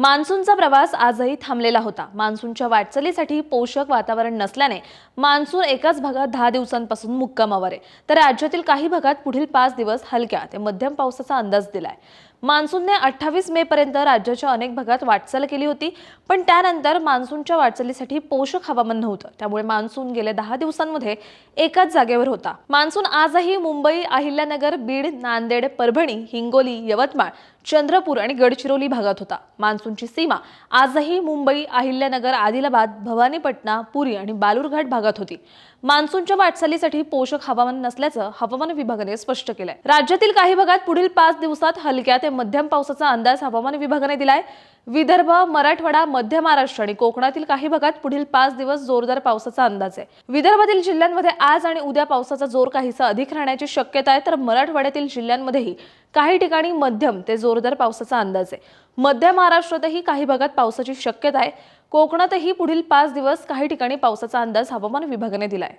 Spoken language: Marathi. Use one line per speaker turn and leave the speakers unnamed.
मान्सूनचा प्रवास आजही थांबलेला होता. मान्सूनच्या वाटचालीसाठी पोषक वातावरण नसल्याने मान्सून एकाच भागात दहा दिवसांपासून मुक्कामावर आहे. तर राज्यातील काही भागात पुढील पाच दिवस हलक्या ते मध्यम पावसाचा अंदाज दिलाय. मान्सूनने अठ्ठावीस मे पर्यंत राज्याच्या अनेक भागात वाटचाल केली होती पण त्यानंतर मान्सूनच्या वाटचालीसाठी पोषक हवामान नव्हतं. त्यामुळे मान्सून गेल्या दहा दिवसांमध्ये एकाच जागेवर होता. मान्सून आजही मुंबई अहिल्यानगर बीड नांदेड परभणी हिंगोली यवतमाळ चंद्रपूर आणि गडचिरोली भागात होता. मान्सून मान्सूनची सीमा. आजही मुंबई अहिल्यानगर आदिलाबाद भवानीपटना पुरी आणि बालुरघाट भागात होती. मान्सूनच्या वाटचालीसाठी पोषक हवामान नसल्याचं हवामान विभागाने स्पष्ट केलंय. राज्यातील काही भागात पुढील पाच दिवसात हलक्या ते मध्यम पावसाचा अंदाज हवामान विभागाने दिलाय. विदर्भ मराठवाडा मध्य महाराष्ट्र आणि कोकणातील काही भागात पुढील पाच दिवस जोरदार पावसाचा अंदाज आहे. विदर्भातील जिल्ह्यांमध्ये आज आणि उद्या पावसाचा जोर काहीसा अधिक राहण्याची शक्यता आहे तर मराठवाड्यातील जिल्ह्यांमध्येही काही ठिकाणी मध्यम ते जोरदार पावसाचा अंदाज आहे. मध्य महाराष्ट्रातही काही भागात पावसाची शक्यता आहे. कोकणातही पुढील पाच दिवस काही ठिकाणी पावसाचा अंदाज हवामान विभागाने दिलाय.